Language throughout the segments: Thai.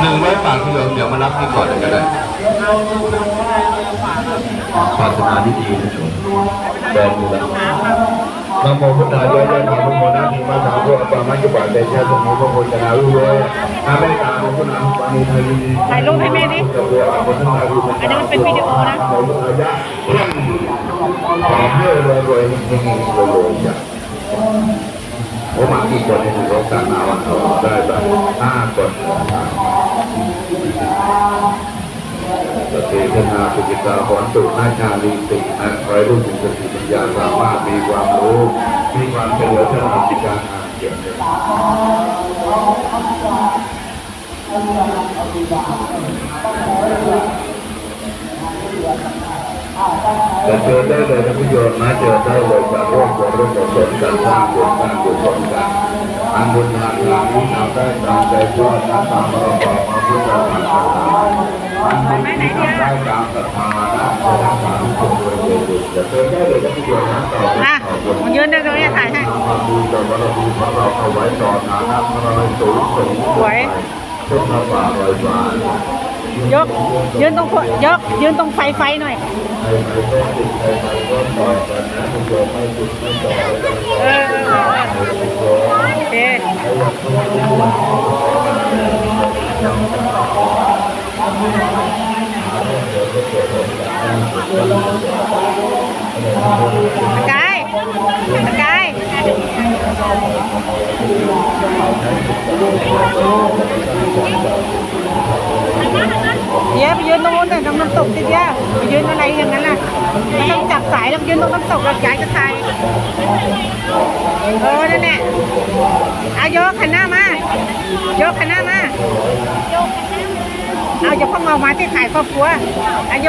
หนึ่งร้อยบาทคุณโยมเดี๋ยวมารับให้ก่อนเลยก็ได้ศาสนาที่ดีนะโยมแบนอยู่แล้วนะโมพุทธายะยะธรรมโมนะทิมาสาโภอปามัจจุปาเตชะสมุทโภชนาลุโยอาเมตตาโมพุทธาปานิทายินีถ่ายรูปให้แม่ดิอันนี้มันเป็นวิดีโอนะโมพุทธายะขอให้รวยรวยๆเฮงๆรวยๆจ้ะผมมากี่คนในหนึ่งร้อยสามนาวันต่อได้แบบห้าคน สติปัญญาสุกิตาผลสุนาชาลีตินะคอยรู้ถึงสติปัญญาสามารถมีความรู้มีความเฉลียวฉลาดในการอ่านเขียนเลยแต่เจอได้เลยนะพี่โยมนะเจอได้เลยจากร่วมบุญร่วมกุศลกันสร้างบุญสร้างกุศลกันอันบุญทานทางนี้ทำได้ตามใจชอบนะตามเราบอกมาพุทธศาสนา อันบุญที่ทำได้ตามศรัทธานะมันยืนได้ตรงนี้ถ่ายให้ความดีต่อบารมีของเราเอาไว้ต่อฐานะของเราให้สูงส่งสวยกพระป่าลอยฟ้ายกยืนตรงยกยืนตรงไฟไฟหน่อยใครใครก็ สกายสกายเดี๋ยวไปยืนตรงนู้นเลยตรงน้ำตกสิเดียวไปยืนอะไรอย่างนั้นล่ะไม่ต้องจับสายต้องยืนตรงน้ำตกแล้วย้ายจะถ่ายเออนั่นแหละเอายกขันหน้ามายกขันหน้ามาเอาอย่าเพิ่งเอามาที่ถ่ายครอบครัวอาย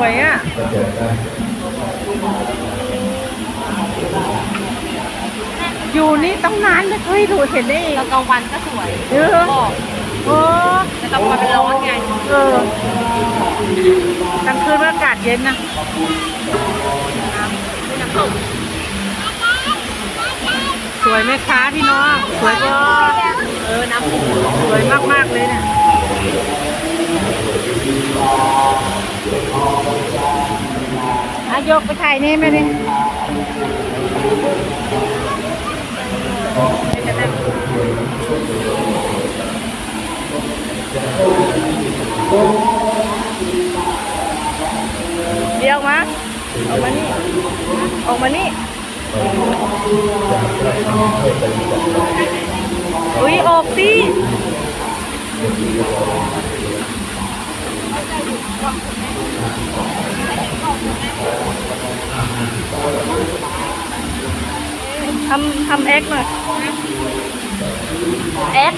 วยอะอยู่นี่ต้องนานเลยเฮ้ยดูเห็นได้เองแล้วกลางวันก็สวยเออโอ้แต่กลางวันมันร้อนไงเออกลางคืนอากาศเย็นนะน้ำตกสวยไหมคะพี่น้อง สวยก็เออน้ำตกสวยมาก ๆ เลยเนี่ย อายกไปถ่ายนี่ไหมนี่เดี๋ยวมาออกมานี่ออกมานี่อุ้ยออกสิ ทำทำเอ็กหน่อยเอ็ก